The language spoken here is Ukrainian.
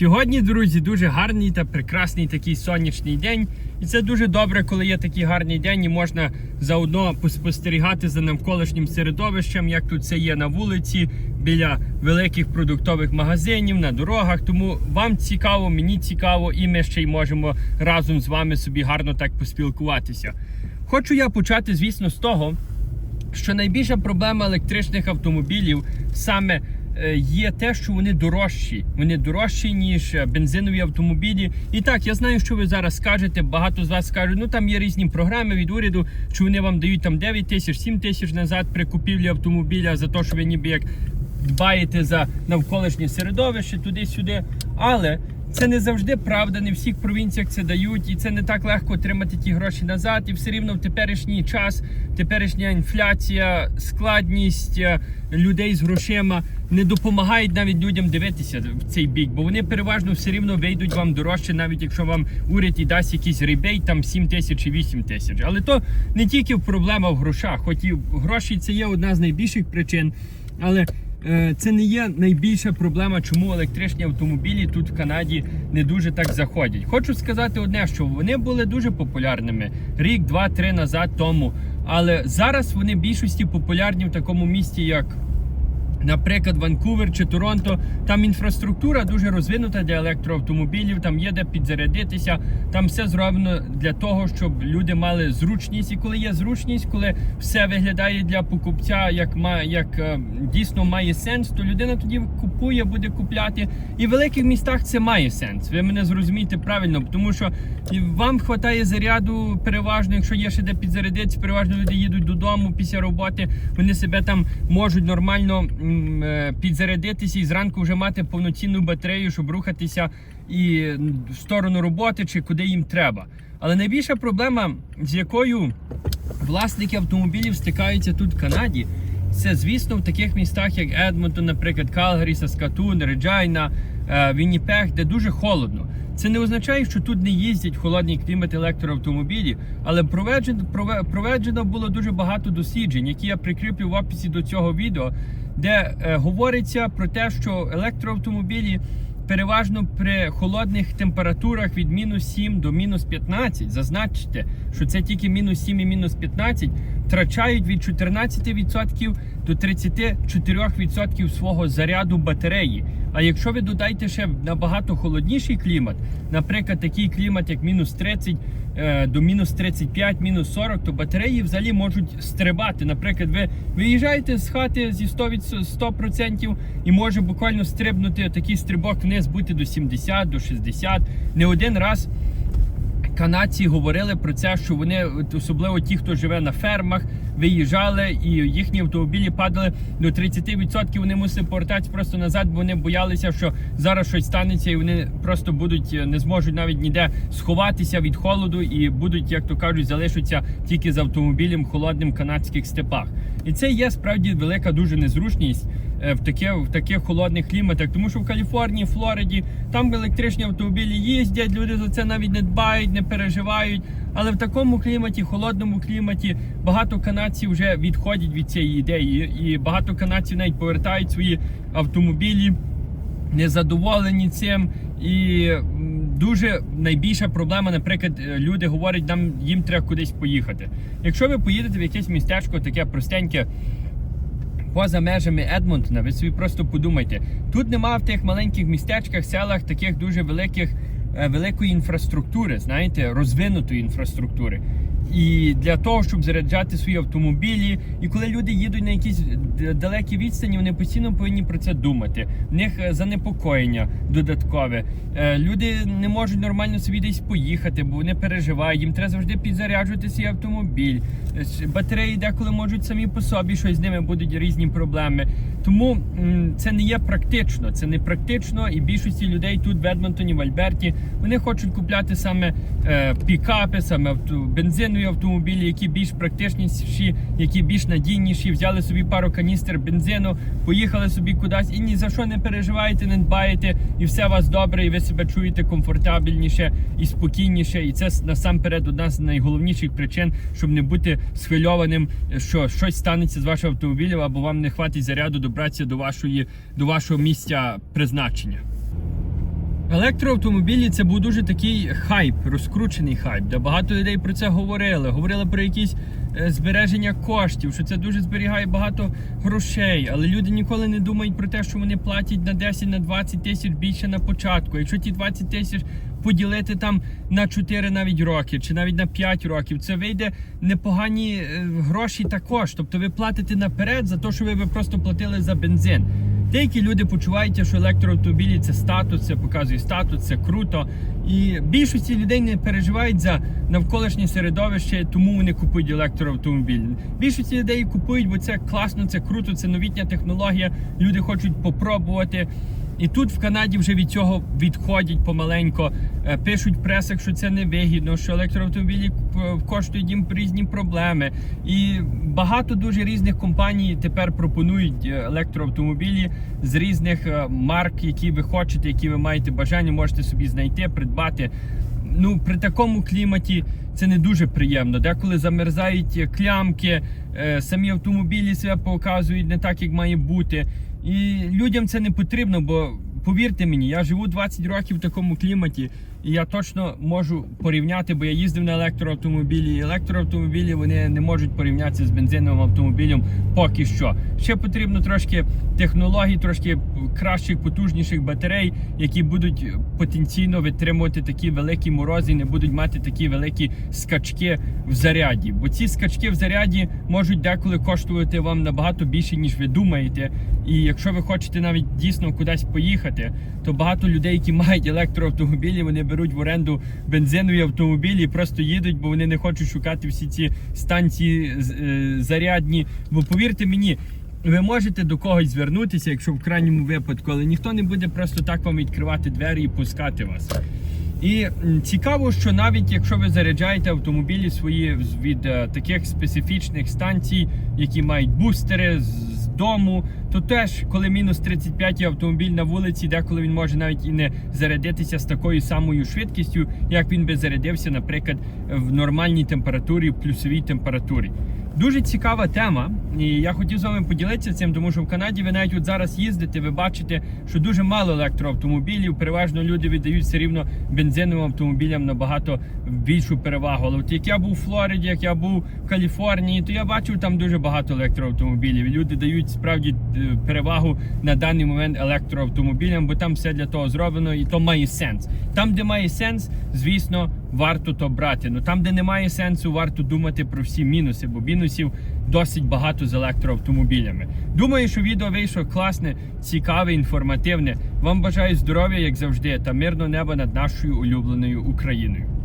Сьогодні, друзі, дуже гарний та прекрасний такий сонячний день. І це дуже добре, коли є такий гарний день, і можна заодно поспостерігати за навколишнім середовищем, як тут це є на вулиці, біля великих продуктових магазинів, на дорогах. Тому вам цікаво, мені цікаво, і ми ще й можемо разом з вами собі гарно так поспілкуватися. Хочу я почати, звісно, з того, що найбільша проблема електричних автомобілів саме є те, що вони дорожчі. Вони дорожчі, ніж е, бензинові автомобілі. І так, я знаю, що ви зараз скажете. Багато з вас скажуть, ну там є різні програми від уряду, що вони вам дають там 9 тисяч, 7 тисяч назад при купівлі автомобіля за те, що ви ніби як дбаєте за навколишнє середовище туди-сюди. Але це не завжди правда, не всіх провінціях це дають, і це не так легко отримати ті гроші назад. І все рівно в теперішній час, теперішня інфляція, складність е, людей з грошима не допомагають навіть людям дивитися в цей бік, бо вони переважно все рівно вийдуть вам дорожче, навіть якщо вам уряд і дасть якийсь ребейт, там 7 тисяч і 8 тисяч. Але то не тільки проблема в грошах, хоч і гроші це є одна з найбільших причин. Але е, це не є найбільша проблема, чому електричні автомобілі тут в Канаді не дуже так заходять. Хочу сказати одне, що вони були дуже популярними рік, два, три назад тому. Але зараз вони більшості популярні в такому місті, як Наприклад, Ванкувер чи Торонто, там інфраструктура дуже розвинута для електроавтомобілів, там є де підзарядитися, там все зроблено для того, щоб люди мали зручність. І коли є зручність, коли все виглядає для покупця, як як е, дійсно має сенс, то людина тоді купує, буде купляти. І в великих містах це має сенс. Ви мене зрозумієте правильно, тому що вам вистачає заряду переважно, якщо є ще де підзарядитися, переважно люди їдуть додому після роботи, вони себе там можуть нормально підзарядитися і зранку вже мати повноцінну батарею, щоб рухатися і в сторону роботи чи куди їм треба. Але найбільша проблема, з якою власники автомобілів стикаються тут в Канаді, це звісно в таких містах, як Едмонтон, наприклад, Калгарі, Саскатун, Реджайна, е, Вінніпех, де дуже холодно. Це не означає, що тут не їздять в холодний клімат електроавтомобілі, але проведено, прове- проведено було дуже багато досліджень, які я прикріплю в описі до цього відео, де е, говориться про те, що електроавтомобілі переважно при холодних температурах від мінус 7 до мінус 15, зазначте, що це тільки мінус 7 і мінус 15, втрачають від 14% до 34% свого заряду батареї. А якщо ви додаєте ще набагато холодніший клімат, наприклад, такий клімат, як мінус 30 е, до мінус 35, мінус 40, то батареї взагалі можуть стрибати. Наприклад, ви виїжджаєте з хати зі 100%, від 100% і може буквально стрибнути такий стрибок вниз бути до 70, до 60. Не один раз канадці говорили про це, що вони, особливо ті, хто живе на фермах, виїжджали і їхні автомобілі падали до 30%. Вони мусили повертатися просто назад, бо вони боялися, що зараз щось станеться, і вони просто будуть не зможуть навіть ніде сховатися від холоду і будуть, як то кажуть, залишаться тільки з автомобілем холодним канадських степах. І це є справді велика дуже незручність е, в таке, в таких холодних кліматах, тому що в Каліфорнії, Флориді там електричні автомобілі їздять, люди за це навіть не дбають, не переживають. Але в такому кліматі, холодному кліматі, багато канадців вже відходять від цієї ідеї, і багато канадців навіть повертають свої автомобілі незадоволені цим. І дуже найбільша проблема, наприклад, е, люди говорять, нам їм треба кудись поїхати. Якщо ви поїдете в якесь містечко, таке простеньке. Поза межами Едмонтона, ви собі просто подумайте, тут нема в тих маленьких містечках, селах таких дуже великих, е, великої інфраструктури, знаєте, розвинутої інфраструктури. І для того, щоб заряджати свої автомобілі, і коли люди їдуть на якісь далекі відстані, вони постійно повинні про це думати. В них е, занепокоєння додаткове. Е, Люди не можуть нормально собі десь поїхати, бо вони переживають. Їм треба завжди підзаряджувати свій автомобіль. Е, Батареї деколи можуть самі по собі, що з ними будуть різні проблеми. Тому це не є практично. Це не практично, і більшості людей тут в Едмонтоні, в Альберті, вони хочуть купляти саме е, пікапи, саме авто, бензинові автомобілі, які більш практичніші, які більш надійніші. Взяли собі пару каністр бензину, поїхали собі кудись і ні за що не переживаєте, не дбаєте, і все у вас добре, і ви себе чуєте комфортабельніше і спокійніше. І це насамперед одна з найголовніших причин, щоб не бути схвильованим, що щось станеться з вашим автомобілем, або вам не хватить заряду добратися до вашої до вашого місця призначення. Електроавтомобілі це був дуже такий хайп, розкручений хайп, де багато людей про це говорили. Говорили про якісь е, збереження коштів, що це дуже зберігає багато грошей. Але люди ніколи не думають про те, що вони платять на 10 на 20 тисяч більше на початку. Якщо ті 20 тисяч поділити там на 4 навіть роки, чи навіть на 5 років, це вийде непогані е, гроші також. Тобто ви платите наперед за те, що ви просто платили за бензин. Деякі люди почувають, що електроавтомобілі це статус, це показує статус, це круто. І більшості людей не переживають за навколишнє середовище, тому вони купують електроавтомобіль. Більшості людей купують, бо це класно, це круто, це новітня технологія. Люди хочуть попробувати. І тут в Канаді вже від цього відходять помаленько. Е, Пишуть в пресах, що це невигідно, що електроавтомобілі е, коштують їм різні проблеми. І багато дуже різних компаній тепер пропонують е, електроавтомобілі з різних марк, які ви хочете, які ви маєте бажання, можете собі знайти, придбати. Ну, при такому кліматі це не дуже приємно. Деколи замерзають клямки, самі автомобілі себе показують не так, як має бути. І людям це не потрібно, бо повірте мені, я живу 20 років в такому кліматі, і я точно можу порівняти, бо я їздив на електроавтомобілі. І електроавтомобілі вони не можуть порівнятися з бензиновим автомобілем поки що. Ще потрібно трошки технологій, трошки кращих, потужніших батарей, які будуть потенційно витримувати такі великі морози, і не будуть мати такі великі скачки в заряді. Бо ці скачки в заряді можуть деколи коштувати вам набагато більше, ніж ви думаєте. І якщо ви хочете навіть дійсно кудись поїхати, то багато людей, які мають електроавтомобілі, вони беруть в оренду бензинові автомобілі і просто їдуть, бо вони не хочуть шукати всі ці станції е, зарядні. Бо повірте мені. Ви можете до когось звернутися, якщо в крайньому випадку, але ніхто не буде просто так вам відкривати двері і пускати вас. І цікаво, що навіть якщо ви заряджаєте автомобілі свої від е, таких специфічних станцій, які мають бустери дому, то теж, коли мінус 35 і автомобіль на вулиці, деколи він може навіть і не зарядитися з такою самою швидкістю, як він би зарядився, наприклад, в нормальній температурі, в плюсовій температурі. Дуже цікава тема, і я хотів з вами поділитися цим, тому що в Канаді ви навіть от зараз їздите, ви бачите, що дуже мало електроавтомобілів. Переважно люди віддають все рівно бензиновим автомобілям набагато більшу перевагу. Але от як я був у Флориді, як я був в Каліфорнії, то я бачив там дуже багато електроавтомобілів. Люди дають справді е, перевагу на даний момент електроавтомобілям, бо там все для того зроблено, і то має сенс. Там, де має сенс, звісно, варто то брати. Ну там, де немає сенсу, варто думати про всі мінуси, бо мінусів досить багато з електроавтомобілями. Думаю, що відео вийшло класне, цікаве, інформативне. Вам бажаю здоров'я, як завжди, та мирного неба над нашою улюбленою Україною.